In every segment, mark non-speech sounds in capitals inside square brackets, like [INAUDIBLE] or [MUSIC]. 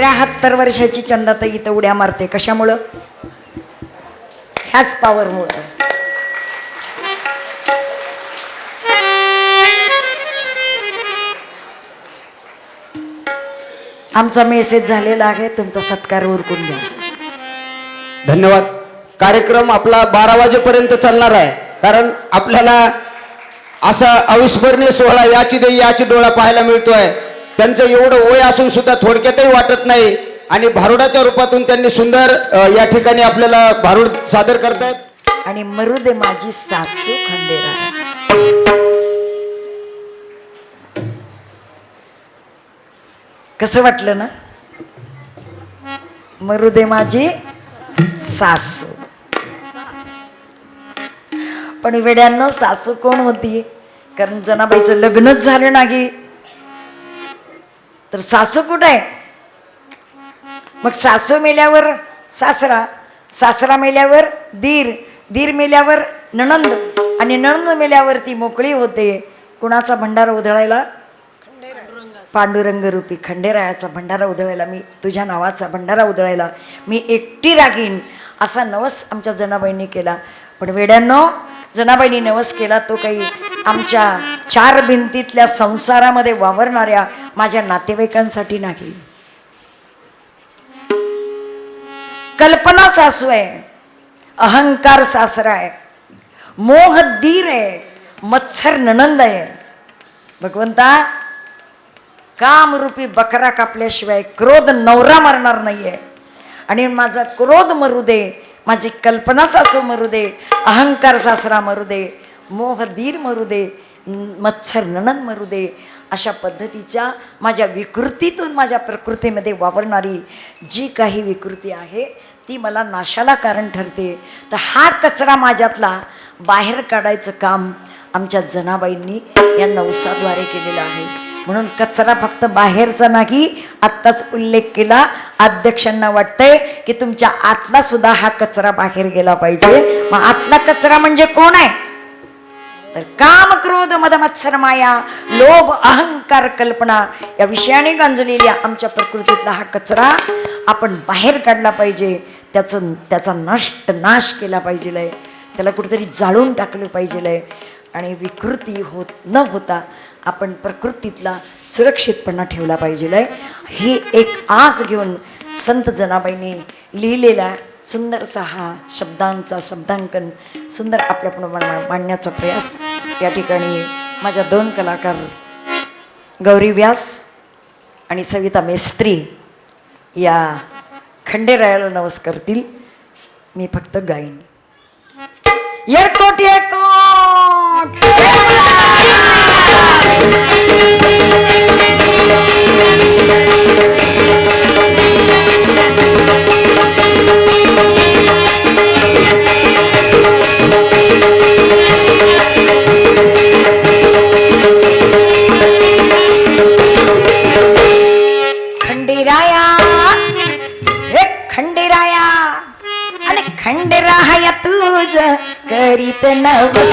त्र्याहत्तर वर्षाची चंदाताई इथं उड्या मारते. कशामुळं? ह्याच पॉवरमुळं आमचा मेसेज झालेला आहे. तुमचा सत्कार उरकून घ्या. धन्यवाद. कार्यक्रम आपला बारा वाजेपर्यंत चालणार आहे. कारण आपल्याला असा अविस्मरणीय सोहळा याची देई याची डोळा पाहायला मिळतोय. त्यांचं एवढं वय असून सुद्धा थोडक्यातही वाटत नाही. आणि भारुडाच्या रूपातून त्यांनी सुंदर या ठिकाणी आपल्याला भारुड सादर करतायत. आणि मरू माझी सासू खंडेरा कसं वाटलं ना? मरुदे माझी सासू. पण वेड्यांना सासू कोण होती? कारण जनाबाईचं लग्नच झालं नाही. तर सासू कुठं आहे? मग सासू मेल्यावर सासरा सासरा मेल्यावर दीर दीर मेल्यावर नणंद आणि नणंद मेल्यावर ती मोकळी होते. कुणाचा भंडारा उधळायला? पांडुरंग रूपी खंडेरायाचा भंडारा उधळायला. मी तुझ्या नावाचा भंडारा उधळायला. मी एकटी रागीन. असा नवस आमच्या जनाबाईंनी केला. पण वेड्यांनो जनाबाईंनी नवस केला तो काही आमच्या चार भिंतीतल्या संसारामध्ये वावरणाऱ्या माझ्या नातेवाईकांसाठी नाही. कल्पना सासू आहे अहंकार सासरा आहे मोह दीर आहे मत्सर ननंद आहे. भगवंता कामरूपी बकरा कापल्याशिवाय क्रोध नवरा मरणार नाहीये. आणि माझा क्रोध मरू दे माझी कल्पना सासू मरू दे अहंकार सासरा मरू दे मोह दीर मरू दे मच्छर मत्सर मरू दे. अशा पद्धतीच्या माझ्या विकृतीतून माझ्या प्रकृतीमध्ये वावरणारी जी काही विकृती आहे ती मला नाशाला कारण ठरते. तर हा कचरा माझ्यातला बाहेर काढायचं काम आमच्या जनाबाईंनी या नवसाद्वारे केलेलं आहे. म्हणून कचरा फक्त बाहेरचा नाही आत्ताच उल्लेख केला. अध्यक्षांना वाटतंय की तुमच्या आतला सुद्धा हा कचरा बाहेर गेला पाहिजे. मग आतला कचरा म्हणजे कोण आहे? तर काम क्रोध मद मत्सर माया लोभ अहंकार कल्पना या विषयाने गांजलेल्या आमच्या प्रकृतीतला हा कचरा आपण बाहेर काढला पाहिजे. त्याचं त्याचा नष्ट नाश केला पाहिजे त्याला कुठेतरी जाळून टाकलं पाहिजे आणि विकृती होत न होता आपण प्रकृतीतला सुरक्षितपणा ठेवला पाहिजे ही एक आस घेऊन संत जनाबाईंनी लिहिलेला सुंदरसा हा शब्दांचा शब्दांकन सुंदर आपल्यापुढं मा- मांडण्याचा प्रयास. या ठिकाणी माझ्या दोन कलाकार गौरी व्यास आणि सविता मेस्त्री या खंडेरायाला नवस करतील. मी फक्त गाईन. करीत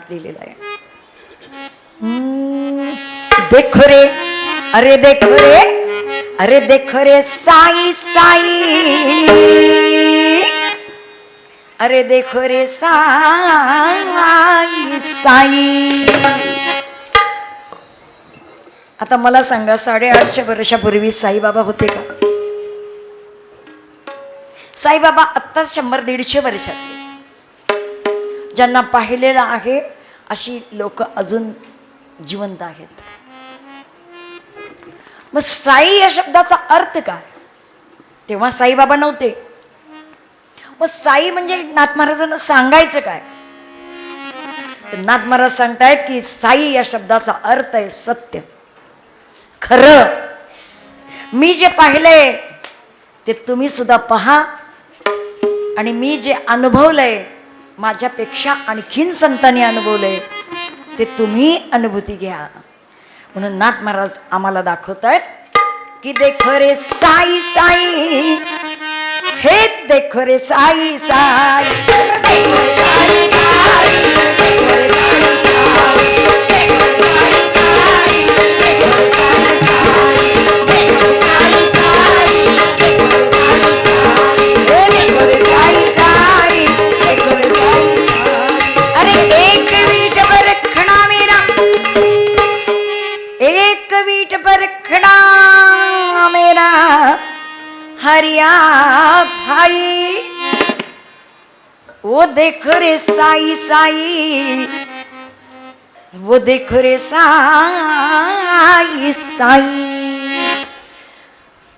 सुंदर प्रमाणात लिहिलेला आहे. देखो रे. अरे देखो रे. अरे देखो रे साई साई. अरे देखो रे साई साई. आता मला सांगा साडेआठशे वर्षापूर्वी साईबाबा होते का? साईबाबा आत्ता शंभर दीडशे वर्षातले. ज्यांना पाहिलेलं आहे अशी लोक अजून जिवंत आहेत. मग साई या शब्दाचा अर्थ काय? तेव्हा साईबाबा नव्हते. मग साई म्हणजे नाथ महाराजांना सांगायचं काय? तर नाथ महाराज सांगतायत की साई या शब्दाचा अर्थ आहे सत्य. खरं. मी जे पाहिलंय ते तुम्ही सुद्धा पहा. आणि मी जे अनुभवलंय माझ्यापेक्षा आणखीन संतांनी अनुभवले ते तुम्ही अनुभूती घ्या. म्हणून नाथ महाराज आम्हाला दाखवत आहेत की देख रे साई साई हे देख रे साई साई. देखो रे साई साई. वो देखो रे साई साई.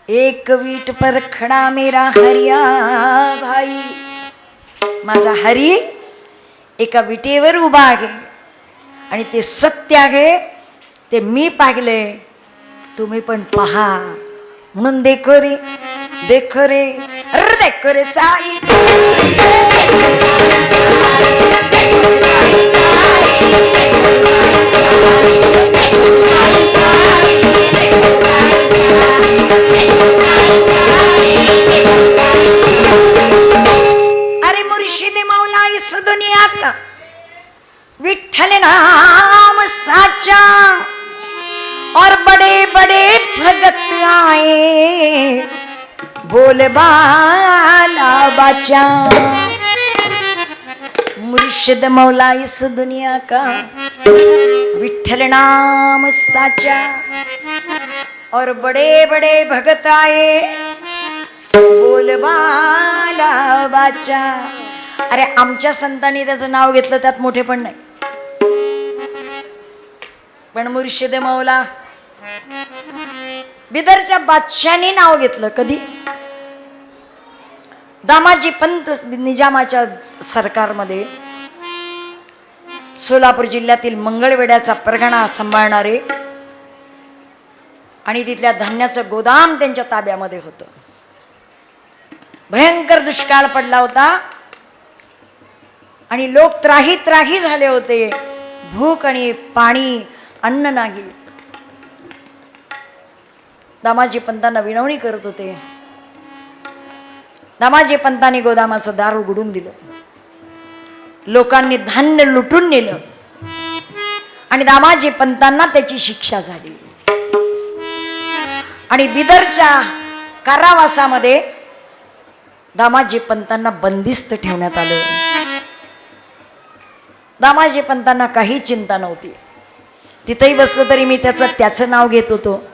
एक वीट पर खडा मेरा हरिया भाई. माझा हरी एका विटेवर उभा आहे. आणि ते सत्य आहे ते मी पाहिले. तुम्ही पण पहा. म्हणून देखो रे देखो रे देखो रे अरे मुर्शिद मौला इस दुनिया का विठल नाम साचा और बड़े बड़े भगत आए। बोल बाचा. मुर्शिद मौला इस दुनिया का विठल नाम साचा. और बड़े बड़े भगत आए बोलबाला बाचा. अरे आमच्या संतांनी त्याचं नाव घेतलं त्यात मोठे पण नाही. पण मुर्शिद मौला बिदरच्या बादशाने नाव घेतलं कधी? दामाजी पंत निजामाच्या सरकारमध्ये सोलापूर जिल्ह्यातील मंगळवेड्याचा परगणा सांभाळणारे आणि तिथल्या धान्याचं गोदाम त्यांच्या ताब्यामध्ये होतं. भयंकर दुष्काळ पडला होता. आणि लोक त्राही त्राही झाले होते. भूक आणि पाणी अन्न नाही. दामाजी पंतांना विनवणी करत होते. दामाजी पंतांनी गोदामाचं दार उघडून दिलं. लोकांनी धान्य लुटून नेलं. आणि दामाजी पंतांना त्याची शिक्षा झाली. आणि बिदरच्या कारावासामध्ये दामाजी पंतांना बंदिस्त ठेवण्यात आलं. दामाजी पंतांना काही चिंता नव्हती. तिथेही बसलो तरी मी त्याचं त्याचं नाव घेत होतो.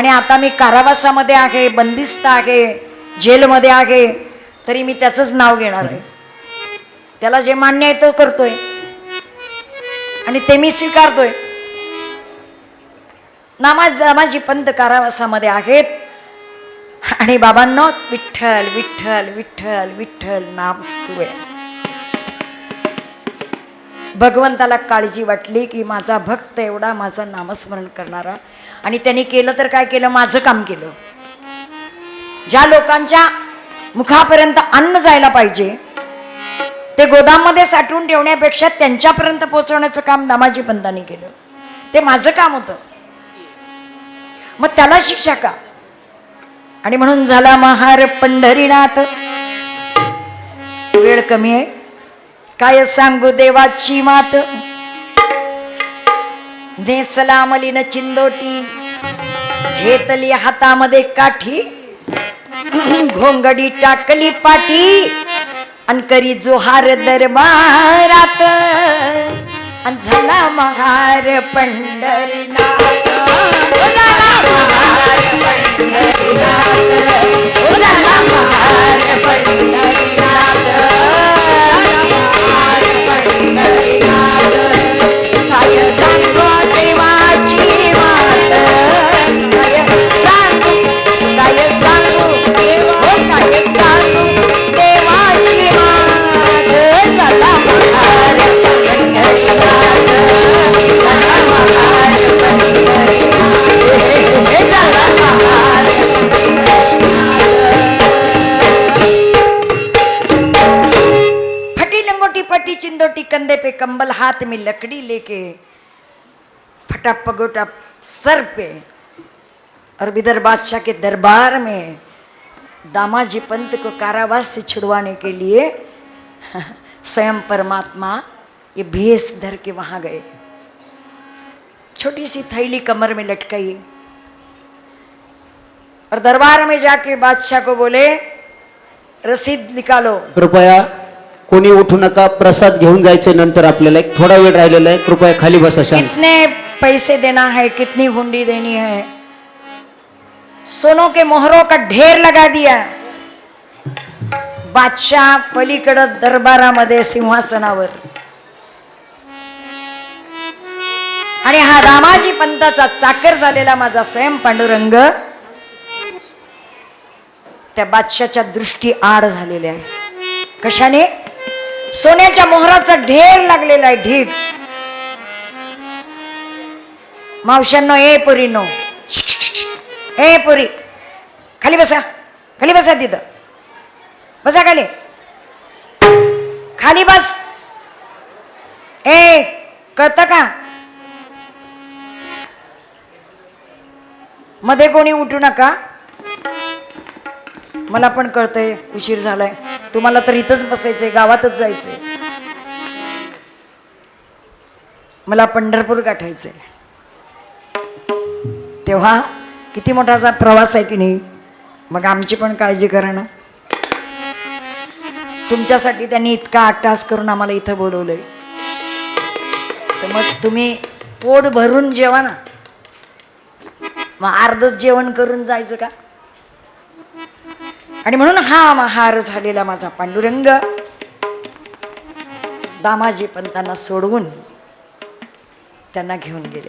आणि आता मी कारावासामध्ये आहे बंदिस्त आहे जेलमध्ये आहे तरी मी त्याचंच नाव घेणार आहे. त्याला जे मान्य आहे तो करतोय. आणि ते मी स्वीकारतोय. नामा नामाजी पंत कारावासामध्ये आहेत. आणि बाबांनो विठ्ठल विठ्ठल विठ्ठल विठ्ठल नाम सुरू आहे भगवंताला काळजी वाटली की माझा भक्त एवढा माझं नामस्मरण करणारा. आणि त्यांनी केलं तर काय केलं? माझं काम केलं. ज्या लोकांच्या मुखापर्यंत अन्न जायला पाहिजे ते गोदाममध्ये साठवून ठेवण्यापेक्षा त्यांच्यापर्यंत पोहोचवण्याचं काम दामाजी पंतांनी केलं. ते माझं काम होतं. मग त्याला शिक्षा का? आणि म्हणून झाला महार पंढरीनाथ. वेळ कमी आहे. काय सांगू देवाची मात? नेसला मलिन चिंदोटी घेतली हातामध्ये काठी घोंगडी टाकली पाठी आणि करी जोहार दरबारात. आणि झाला महार पंढरीनाथ झाला महार पंढरीनाथ. कंबल हाथ में लकड़ी लेके फटा पगोटा सर पे और बिदर बादशाह के दरबार में दामाजी पंत को कारावास से छुड़वाने के लिए [LAUGHS] स्वयं परमात्मा ये भेष धर के वहाँ गए। छोटी सी थैली कमर में लटकाई। और दरबार में जाके बादशाह को बोले, रसीद निकालो। कृपया कोणी उठू नका प्रसाद घेऊन जायचे नंतर आपल्याला एक थोडा वेळ राहिलेला आहे. कृपया खाली बसा शांत. कितने पैसे देना है कितनी हुंडी देनी है। सोनों के मोहरों का ढेर लगा दिया। बादशाह पलीकडं दरबारामध्ये सिंहासनावर। आणि हा रामाजी पंताचा चाकर झालेला माझा स्वयं पांडुरंग त्या बादशाच्या दृष्टी आड झालेल्या आहे. कशाने? सोन्याच्या मोहराचा ढेर लागलेला आहे ढीग. मावश्यांनो ए पुरी नो. ए पुरी. खाली बसा. खाली बसा तिथं. बसा खाली. खाली बस. ए कळतं का? मध्ये कोणी उठू नका. मला पण कळतंय उशीर झालाय. तुम्हाला तर इथंच बसायचंय गावातच जायचंय. मला पंढरपूर गाठायचंय तेव्हा किती मोठा असा प्रवास आहे की नाही मग आमची पण काळजी करा ना. तुमच्यासाठी त्यांनी इतका अट्टास करून आम्हाला इथं बोलवलंय. तर मग तुम्ही पोट भरून जेवा ना. मग अर्धच जेवण करून जायचं का? आणि म्हणून हा महार झालेला माझा पांडुरंग. दामाजी पंतांना सोडवून त्यांना घेऊन गेले.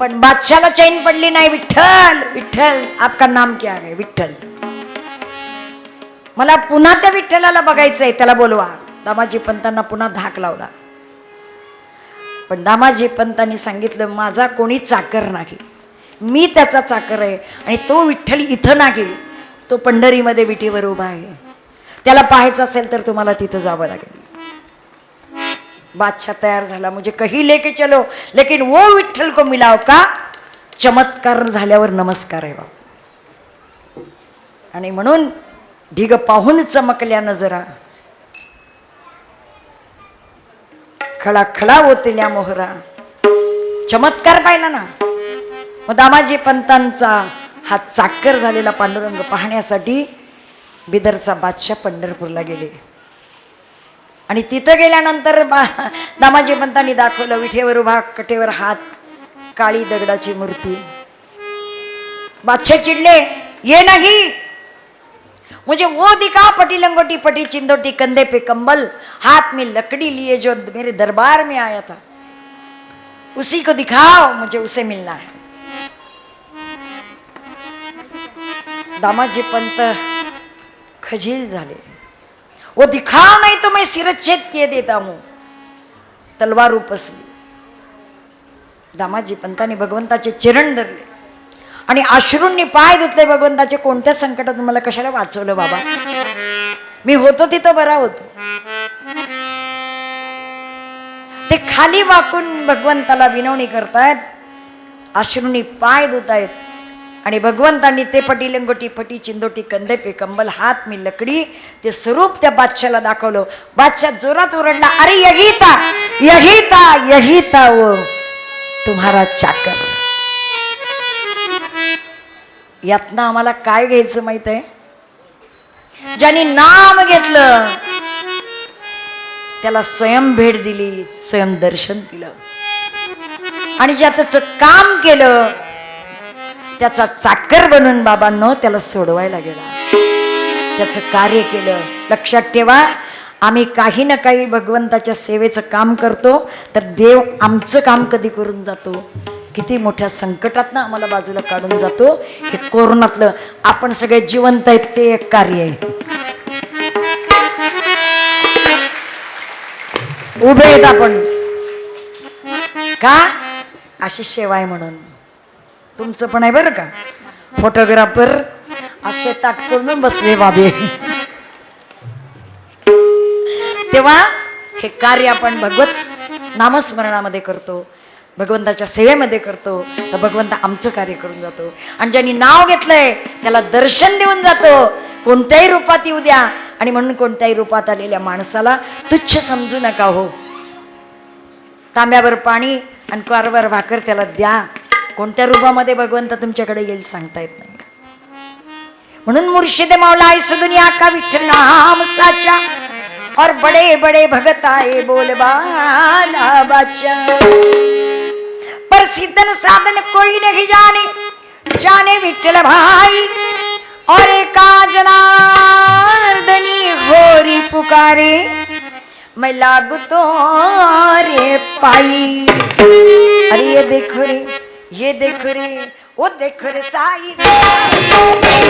पण बादशाला चैन पडली नाही विठ्ठल विठ्ठल आपका नाम क्या है? विठ्ठल. मला पुन्हा त्या विठ्ठलाला बघायचंय त्याला बोलवा. दामाजी पंतांना पुन्हा धाक लावला. पण दामाजी पंतांनी सांगितलं माझा कोणी चाकर नाही. मी त्याचा चाकर आहे आणि तो विठ्ठल इथं नाही तो पंढरीमध्ये विटीवर उभा आहे. त्याला पाहायचं असेल तर तुम्हाला तिथं जावं लागेल. बादशाह तयार झाला. म्हणजे कही लेके चलो. लेकिन वो विठ्ठल को मिलाव का? चमत्कार झाल्यावर नमस्कार आहे बाबा. आणि म्हणून ढिग पाहून चमकल्या नजरा खळा खळा ओतल्या मोहरा. चमत्कार पाहिला ना. मग दामाजी पंतांचा हा चाकर झालेला पांडुरंग पाहण्यासाठी बिदरचा बादशाह पंढरपूरला गेले. आणि तिथं गेल्यानंतर बा दामाजी पंतांनी दाखवलं विठेवर उभा कटेवर हात काळी दगडाची मूर्ती. बादशाह चिडले ये नाही. मुझे वो दिखा पटी लंगोटी पटी चिंदोटी कंधे पे कंबल. हाथ में लकड़ी लिए जो मेरे दरबार में आया था. उसी को दिखाओ मुझे उसे मिलना है. दामाजी पंत खजील झाले. वो दिखाव नाही तो मैं सिरच्छेद किए देता हूं. तलवार उपसली. दामाजी पंतांनी भगवंताचे चिरण धरले. आणि अश्रूंनी पाय धुतले भगवंताचे. कोणत्या संकटातून मला कशाला वाचवलं बाबा? मी होतो तिथं बरा होतो. ते खाली वाकून भगवंताला विनवणी करतायत. अश्रूंनी पाय धुतायत. आणि भगवंतांनी ते पटी लंगोटी पटी चिंदोटी कंदे पे कंबल हात मी लकडी ते स्वरूप त्या बादशाला दाखवलं. बादशाह जोरात ओरडला अरे यहिता यहिता यहिता वो तुम्हारा चाकर. यातनं आम्हाला काय घ्यायचं माहीत आहे? ज्यांनी नाम घेतलं त्याला स्वयं भेट दिली स्वयं दर्शन दिलं. आणि ज्याचं काम केलं त्याचा चाकर बनून बाबांनो त्याला सोडवायला गेला. त्याचं कार्य केलं. लक्षात ठेवा आम्ही काही ना काही भगवंताच्या सेवेचं काम करतो तर देव आमचं काम कधी करून जातो? किती मोठ्या संकटातनं आम्हाला बाजूला काढून जातो? हे कोरोनातलं आपण सगळे जिवंत आहेत ते एक कार्य आहे. उभे आहेत आपण. का? अशी सेवा आहे म्हणून. तुमचं पण आहे बरं का. फोटोग्राफर असे ताटकून बसले बाबे. तेव्हा हे कार्य आपण भगवत नामस्मरणामध्ये करतो भगवंताच्या सेवेमध्ये करतो तर भगवंत आमचं कार्य करून जातो. आणि ज्यांनी नाव घेतलंय त्याला दर्शन देऊन जातो. कोणत्याही रूपात येऊ द्या. आणि म्हणून कोणत्याही रूपात आलेल्या माणसाला तुच्छ समजू नका हो. तांब्यावर पाणी आणि कारवर भाकर त्याला द्या. कोणत्या रूपामध्ये भगवंत तुमच्याकडे येईल सांगता येत नाही. म्हणून मुर्शिदे मावला आई दुनिया का विठ्ठल नाम साचा? और बड़े बड़े भगत आए बोल बाला बाचा. पर सिद्धन साधन कोई नहीं जाने जाने विठ्ठल भाई। और एका जनार्दनी होरी पुकारे मैं लागू तो रे पाई। अरे ये देखो रे ये देख रे ओ देख रे साई साई।